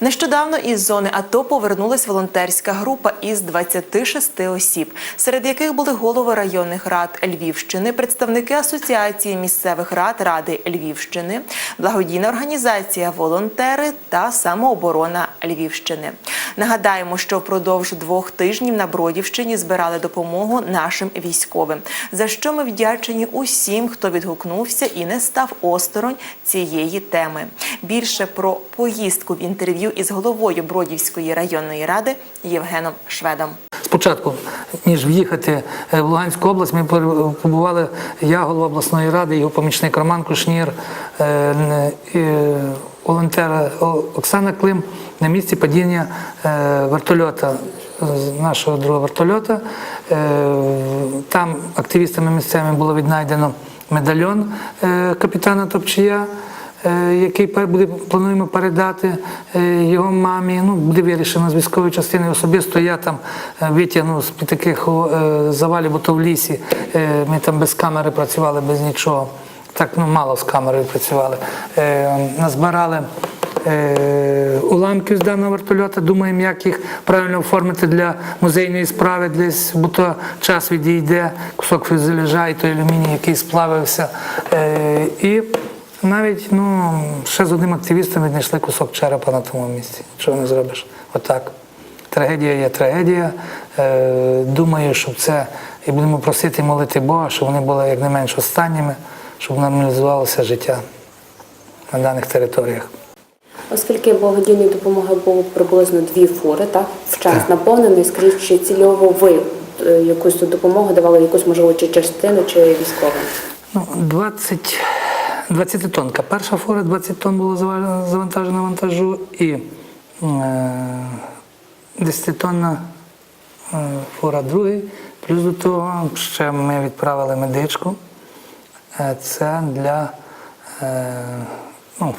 Нещодавно із зони АТО повернулась волонтерська група із 26 осіб, серед яких були голови районних рад Львівщини, представники асоціації місцевих рад Ради Львівщини, благодійна організація Волонтери та самооборона Львівщини. Нагадаємо, що впродовж двох тижнів на Бродівщині збирали допомогу нашим військовим, за що ми вдячні усім, хто відгукнувся і не став осторонь цієї теми. Більше про поїздку в інтерв'ю із головою Бродівської районної ради Євгеном Шведом. Спочатку, ніж в'їхати е, в Луганську область, ми побували я, голова обласної ради, його помічник Роман Кушнір, е, волонтер Оксана Клим на місці падіння е, вертольота, нашого другого вертольота. Е, Там активістами місцевими було віднайдено медальйон е, капітана Топчія е, який пер- буде плануємо передати е, його мамі. Ну, буде вирішено з військової частини. Особисто я там е, витягнув з під таких е, завалів, бо то в лісі. Е, Ми там без камери працювали, без нічого. Так ну, мало з камерою працювали. Е, Назбирали е, уламків з даного вертольота. Думаємо, як їх правильно оформити для музейної справи, десь, бо то час відійде, кусок фюзеляжа і той алюміній, який сплавився. Е, І навіть ну, ще з одним активістом віднайшли кусок черепа на тому місці. Чого не зробиш? Отак. Трагедія є трагедія. Е, думаю, щоб це і будемо просити молити Бога, щоб вони були якнайменш останніми, щоб нормалізувалося життя на даних територіях. Оскільки благодійної допомоги було приблизно дві фури, так в час наповнений, скажіть, чи цільово ви е, якусь допомогу давали, якусь можливо чи частину, чи військовим? Ну, 20, 20 тонка. Перша фура 20 тонн було зава- завантажено вантажу і е, 10 тонна е, фура другий. Плюс до того ще ми відправили медичку. Е, Це для е, ну,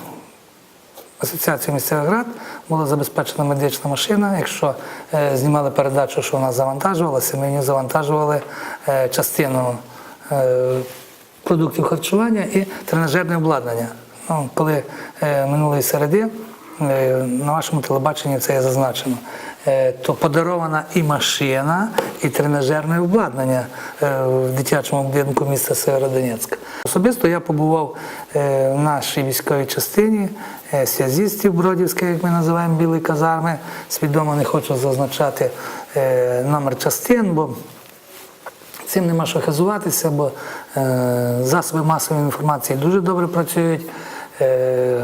Асоціації місцевих рад була забезпечена медична машина. Якщо е, знімали передачу, що вона завантажувалася, ми ній завантажували е, частину е, продуктів харчування і тренажерне обладнання. Ну, коли е, минулої середи е, на вашому телебаченні це є зазначено, е, то подарована і машина, і тренажерне обладнання е, в дитячому будинку міста Северодонецька. Особисто я побував е, в нашій військовій частині е, связістів Бродівської, як ми називаємо білої казарми. Свідомо не хочу зазначати е, номер частин, бо Цим нема що хизуватися, бо е, засоби масової інформації дуже добре працюють. Е,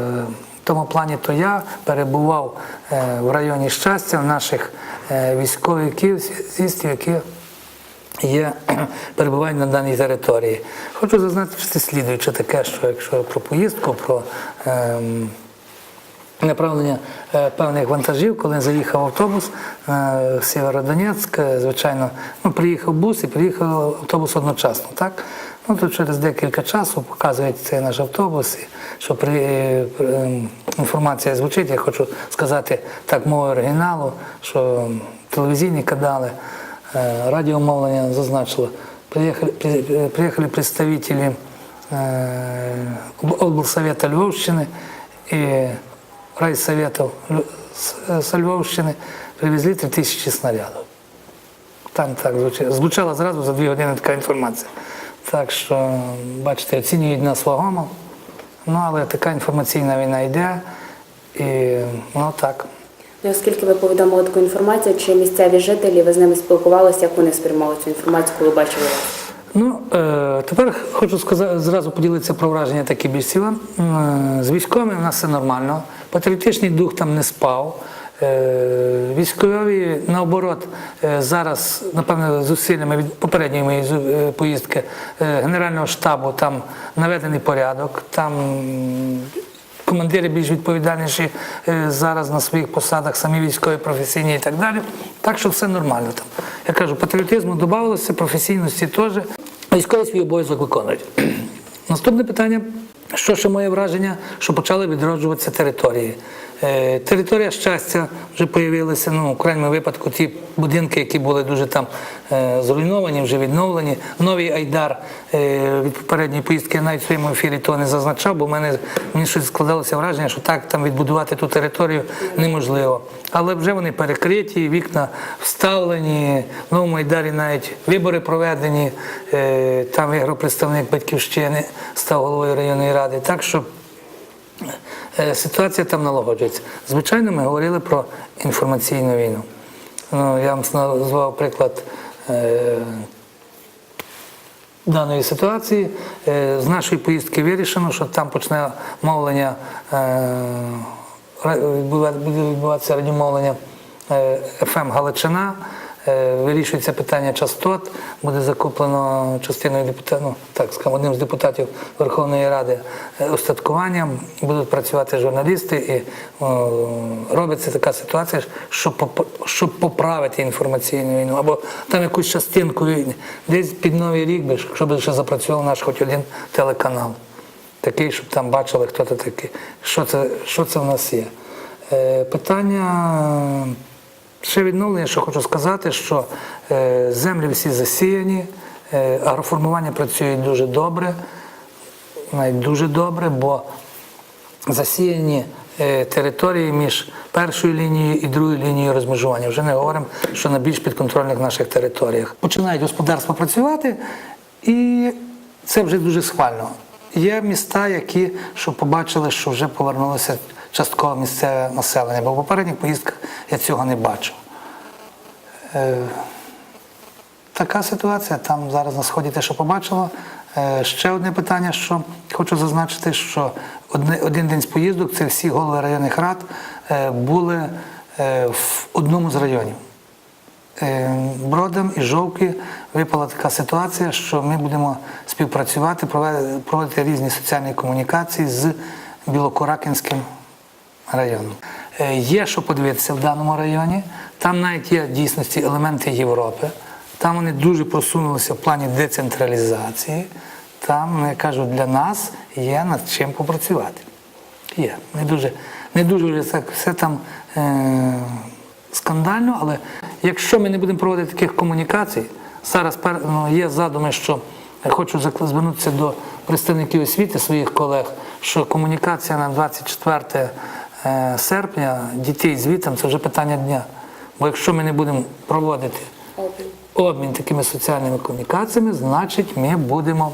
в тому плані то я перебував е, в районі щастя в наших е, військовиків, які є перебувають на даній території. Хочу зазначити слідуюче таке, що якщо про поїздку, про ем, направлення е, певних вантажів, коли заїхав автобус е, в Сєвєродонецьк, е, звичайно, ну, приїхав бус і приїхав автобус одночасно. Так? Ну, то через декілька часу показують цей наш автобус, і що при, е, е, інформація звучить, я хочу сказати так мовою оригіналу, що телевізійні канали, е, радіомовлення зазначило, приїхали, приїхали представителі е, облсовета Львовщини і райсоветов Лю- с- з Львовщини привезли 3 тисячі снарядів. Там так звучало. Звучала зразу за дві години така інформація. Так що, бачите, оцінюють нас вагомо. Ну, але така інформаційна війна йде. І ну так. Ну, оскільки ви повідомили таку інформацію, чи місцеві жителі ви з ними спілкувалися, як вони сприймали цю інформацію, коли бачили вас? Ну, е, тепер хочу сказати, зразу поділитися про враження такі сіла. З військовими у нас все нормально. Патріотичний дух там не спав. Е, Військові, наоборот, е, зараз, напевно, зусиллями від попередньої моєї поїздки Генерального штабу там наведений порядок, там командири більш відповідальніші зараз на своїх посадах, самі військові, професійні і так далі. Так що все нормально там. Я кажу, патріотизму додавалося, професійності теж. Військові свій обов'язок виконують. Наступне питання. Що ще моє враження, що почали відроджуватися території. Е, Територія щастя вже з'явилася, ну, в крайньому випадку ті будинки, які були дуже там е, зруйновані, вже відновлені. Новий Айдар е, від попередньої поїздки я навіть в своєму ефірі того не зазначав, бо в мене мені щось складалося враження, що так там відбудувати ту територію неможливо. Але вже вони перекриті, вікна вставлені, в новому Айдарі навіть вибори проведені. Там виграв представник батьківщини, став головою районної ради. Так що ситуація там налагоджується. Звичайно, ми говорили про інформаційну війну. Ну, я вам назвав приклад е, даної ситуації. Е, з нашої поїздки вирішено, що там почне мовлення, е, буде відбуватися радіомовлення е, ФМ Галичина. Е, Вирішується питання частот, буде закуплено частиною депутатів, ну, так скажімо, одним з депутатів Верховної Ради е, устаткування. Будуть працювати журналісти, і о, робиться така ситуація, щоб, щоб поправити інформаційну війну, або там якусь частинку війни. Десь під Новий рік, би, щоб ще запрацював наш хоч один телеканал. Такий, щоб там бачили, хто це такий, що це, що це в нас є. Е, питання. Ще відновлення, що хочу сказати, що е, землі всі засіяні, е, агроформування працює дуже добре, навіть дуже добре, бо засіяні е, території між першою лінією і другою лінією розмежування. Вже не говоримо, що на більш підконтрольних наших територіях. Починають господарства працювати, і це вже дуже схвально. Є міста, які що побачили, що вже повернулося частково місцеве населення, бо в попередніх поїздках я цього не бачив. Е, Така ситуація. Там зараз на сході те, що побачила. Е, Ще одне питання, що хочу зазначити, що один день з поїздок це всі голови районних рад е, були в одному з районів. Бродом і Жовки випала така ситуація, що ми будемо співпрацювати, проводити різні соціальні комунікації з Білокуракинським районом. Е, Є що подивитися в даному районі. Там навіть є в дійсності елементи Європи. Там вони дуже просунулися в плані децентралізації. Там, ну, я кажу, для нас є над чим попрацювати. Є. Не дуже, не дуже так все там е- скандально, але якщо ми не будемо проводити таких комунікацій, зараз ну, є задуми, що я хочу звернутися до представників освіти своїх колег, що комунікація на 24 е, серпня дітей з вітом це вже питання дня. Бо якщо ми не будемо проводити обмін такими соціальними комунікаціями, значить ми будемо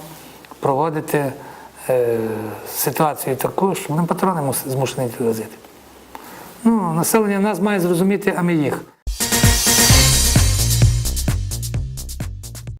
проводити е, ситуацію таку, що ми патрони змушені відвозити. Ну, населення нас має зрозуміти, а ми їх.